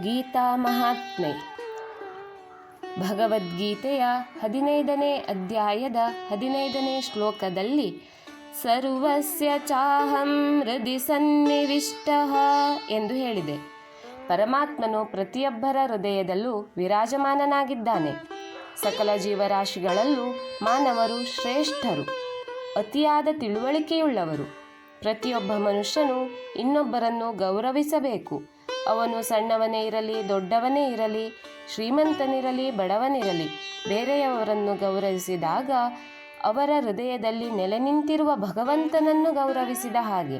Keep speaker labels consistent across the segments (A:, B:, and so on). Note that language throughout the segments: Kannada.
A: ಗೀತಾ ಮಹಾತ್ಮೆ. ಭಗವದ್ಗೀತೆಯ ಹದಿನೈದನೇ ಅಧ್ಯಾಯದ ಹದಿನೈದನೇ ಶ್ಲೋಕದಲ್ಲಿ ಸರ್ವಸ್ಯ ಚಾಹಂ ಹೃದಿ ಸನ್ನಿವಿಷ್ಟ ಎಂದು ಹೇಳಿದೆ. ಪರಮಾತ್ಮನು ಪ್ರತಿಯೊಬ್ಬರ ಹೃದಯದಲ್ಲೂ ವಿರಾಜಮಾನನಾಗಿದ್ದಾನೆ. ಸಕಲ ಜೀವರಾಶಿಗಳಲ್ಲೂ ಮಾನವರು ಶ್ರೇಷ್ಠರು, ಅತಿಯಾದ ತಿಳುವಳಿಕೆಯುಳ್ಳವರು. ಪ್ರತಿಯೊಬ್ಬ ಮನುಷ್ಯನು ಇನ್ನೊಬ್ಬರನ್ನು ಗೌರವಿಸಬೇಕು ಅವನು ಸಣ್ಣವನೇ ಇರಲಿ, ದೊಡ್ಡವನೇ ಇರಲಿ, ಶ್ರೀಮಂತನಿರಲಿ, ಬಡವನಿರಲಿ, ಬೇರೆಯವರನ್ನು ಗೌರವಿಸಿದಾಗ ಅವರ ಹೃದಯದಲ್ಲಿ ನೆಲೆ ನಿಂತಿರುವ ಭಗವಂತನನ್ನು ಗೌರವಿಸಿದ ಹಾಗೆ.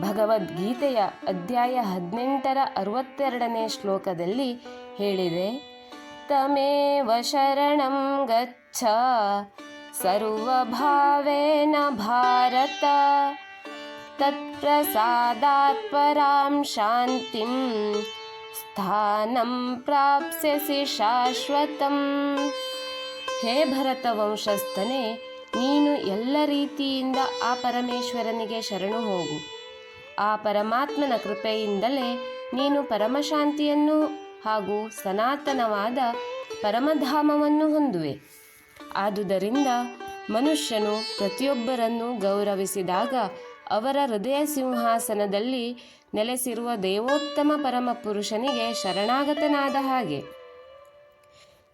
A: ಭಗವದ್ಗೀತೆಯ ಅಧ್ಯಾಯ ಹದಿನೆಂಟರ ಅರವತ್ತೆರಡನೇ ಶ್ಲೋಕದಲ್ಲಿ ಹೇಳಿದೆ, ತಮೇವ ಶರಣಂ ಗಚ್ಚ, ಸರ್ವಭಾವೇನ ಭಾರತ ತತ್ಪ್ರಸಾದಾತ್ ಪರಾಂ ಶಾಂತಿಂ ಸ್ಥಾನಂ ಪ್ರಾಪ್ಸ್ಯಸಿ ಶಾಶ್ವತಂ ಹೇ ಭರತ ವಂಶಸ್ಥನೇ ನೀನು ಎಲ್ಲ ರೀತಿಯಿಂದ ಆ ಪರಮೇಶ್ವರನಿಗೆ ಶರಣು ಹೋಗು. ಆ ಪರಮಾತ್ಮನ ಕೃಪೆಯಿಂದಲೇ ನೀನು ಪರಮಶಾಂತಿಯನ್ನು ಹಾಗೂ ಸನಾತನವಾದ ಪರಮಧಾಮವನ್ನು ಹೊಂದುವೆ. ಆದುದರಿಂದ ಮನುಷ್ಯನು ಪ್ರತಿಯೊಬ್ಬರನ್ನು ಗೌರವಿಸಿದಾಗ ಅವರ ಹೃದಯ ಸಿಂಹಾಸನದಲ್ಲಿ ನೆಲೆಸಿರುವ ದೇವೋತ್ತಮ ಪರಮಪುರುಷನಿಗೆ ಶರಣಾಗತನಾದ ಹಾಗೆ.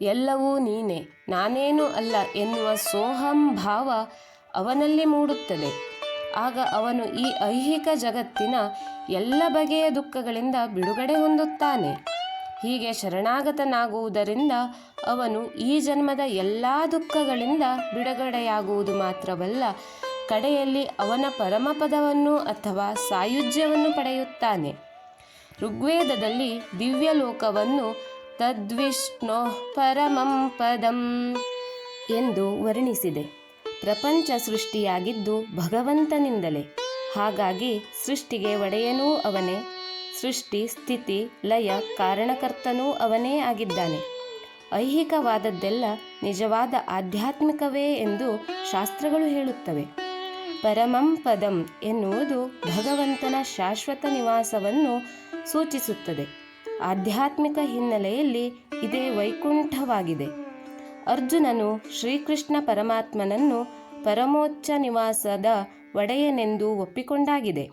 A: ಎಲ್ಲವೂ ನೀನೆ, ನಾನೇನು ಅಲ್ಲ ಎನ್ನುವ ಸೋಹಂ ಭಾವ ಅವನಲ್ಲಿ ಮೂಡುತ್ತದೆ. ಆಗ ಅವನು ಈ ಐಹಿಕ ಜಗತ್ತಿನ ಎಲ್ಲ ಬಗೆಯ ದುಃಖಗಳಿಂದ ಬಿಡುಗಡೆ ಹೊಂದುತ್ತಾನೆ. ಹೀಗೆ ಶರಣಾಗತನಾಗುವುದರಿಂದ ಅವನು ಈ ಜನ್ಮದ ಎಲ್ಲ ದುಃಖಗಳಿಂದ ಬಿಡುಗಡೆಯಾಗುವುದು ಮಾತ್ರವಲ್ಲ ಕಡೆಯಲ್ಲಿ ಅವನ ಪರಮಪದವನ್ನು ಅಥವಾ ಸಾಯುಜ್ಯವನ್ನು ಪಡೆಯುತ್ತಾನೆ. ಋಗ್ವೇದದಲ್ಲಿ ದಿವ್ಯಲೋಕವನ್ನು ತದ್ವಿಷ್ಣೋ ಪರಮಂ ಪದಂ ಎಂದು ವರ್ಣಿಸಿದೆ. ಪ್ರಪಂಚ ಸೃಷ್ಟಿಯಾಗಿದ್ದು ಭಗವಂತನಿಂದಲೇ. ಹಾಗಾಗಿ ಸೃಷ್ಟಿಗೆ ಒಡೆಯನೂ ಅವನೇ. ಸೃಷ್ಟಿ, ಸ್ಥಿತಿ, ಲಯ, ಕಾರಣಕರ್ತನೂ ಅವನೇ ಆಗಿದ್ದಾನೆ. ಐಹಿಕವಾದದ್ದೆಲ್ಲ ನಿಜವಾದ ಆಧ್ಯಾತ್ಮಿಕವೇ ಎಂದು ಶಾಸ್ತ್ರಗಳು ಹೇಳುತ್ತವೆ. ಪರಮಂ ಪದಂ ಎನ್ನುವುದು ಭಗವಂತನ ಶಾಶ್ವತ ನಿವಾಸವನ್ನು ಸೂಚಿಸುತ್ತದೆ. ಆಧ್ಯಾತ್ಮಿಕ ಹಿನ್ನೆಲೆಯಲ್ಲಿ ಇದೇ ವೈಕುಂಠವಾಗಿದೆ. ಅರ್ಜುನನು ಶ್ರೀಕೃಷ್ಣ ಪರಮಾತ್ಮನನ್ನು ಪರಮೋಚ್ಚ ನಿವಾಸದ ಒಡೆಯನೆಂದು ಒಪ್ಪಿಕೊಂಡಾಗಿದೆ.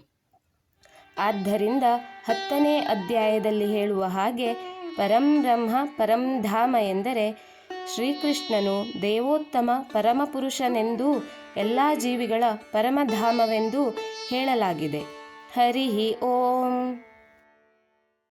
A: ಆದ್ದರಿಂದ ಹತ್ತನೇ ಅಧ್ಯಾಯದಲ್ಲಿ ಹೇಳುವ ಹಾಗೆ ಪರಂ ಬ್ರಹ್ಮ ಪರಂ ಧಾಮ ಎಂದರೆ ಶ್ರೀಕೃಷ್ಣನು ದೇವೋತ್ತಮ ಪರಮಪುರುಷನೆಂದೂ ಎಲ್ಲ ಜೀವಿಗಳ ಪರಮಧಾಮವೆಂದೂ ಹೇಳಲಾಗಿದೆ. ಹರಿ ಓಂ.